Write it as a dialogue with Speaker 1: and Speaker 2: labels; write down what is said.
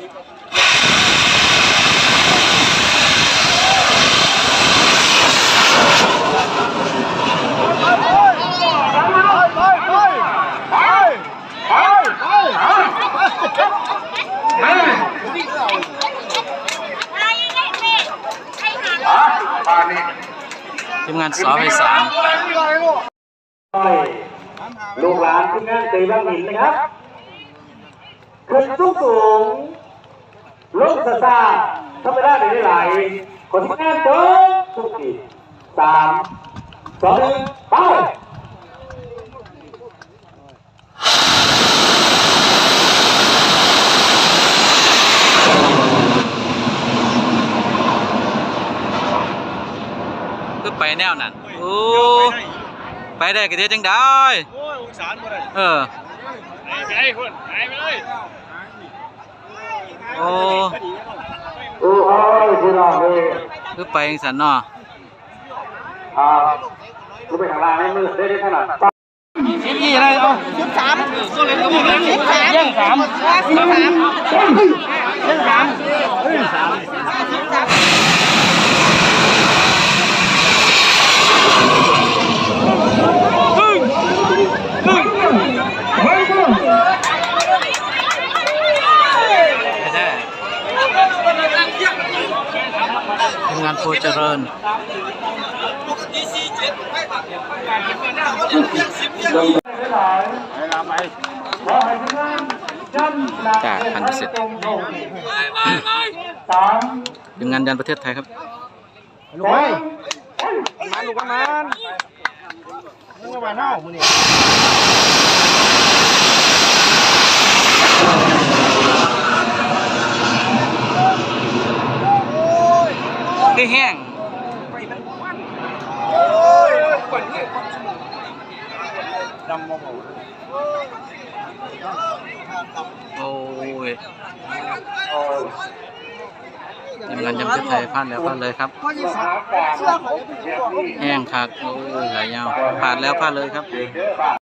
Speaker 1: ทีมงานสอไปสาม
Speaker 2: ลูกหลานที่งานตีบ้านหินนะครับขึ้นสูงสูง ลงซาซาธรรมดาได้หลายคนที่งานเดินทุกทีสามสองหนึ่งไป
Speaker 1: คือไปแนวนั้นโอ้ไปได้ก็เทีจังได้
Speaker 3: โอ้ยองศาบ่ได้
Speaker 1: เออ
Speaker 3: หายไปเลยคุณหายไปเลย
Speaker 1: โอ้
Speaker 2: โอ้ยพี่น้อง เลย
Speaker 1: คือไปจังสันเนาะ
Speaker 2: อ่าลูกไปข้างล่างให้มือได้ได้ขนาด
Speaker 3: สิบยี่อะไรเอา
Speaker 4: สิบสาม
Speaker 3: สิบสามยังสาม
Speaker 4: สิบสาม
Speaker 3: ยังสาม
Speaker 1: ไม่ ทีมงานโพเจริญจากพันเสร็จ
Speaker 2: สาม
Speaker 1: ทีมงานยันประเทศไทยครับ
Speaker 3: ลูกไปมันลูกมันมึงก็มาเน่ามึ แห้งนี่
Speaker 1: คือแห้ง
Speaker 3: ดำมอง
Speaker 1: โอ้ยทีมงานยันประเทศไทยพลาดแล้วพลาดเลยครับ แห้งคักโอ้ยหลายยาวผ่านแล้วพลาดเลยครับ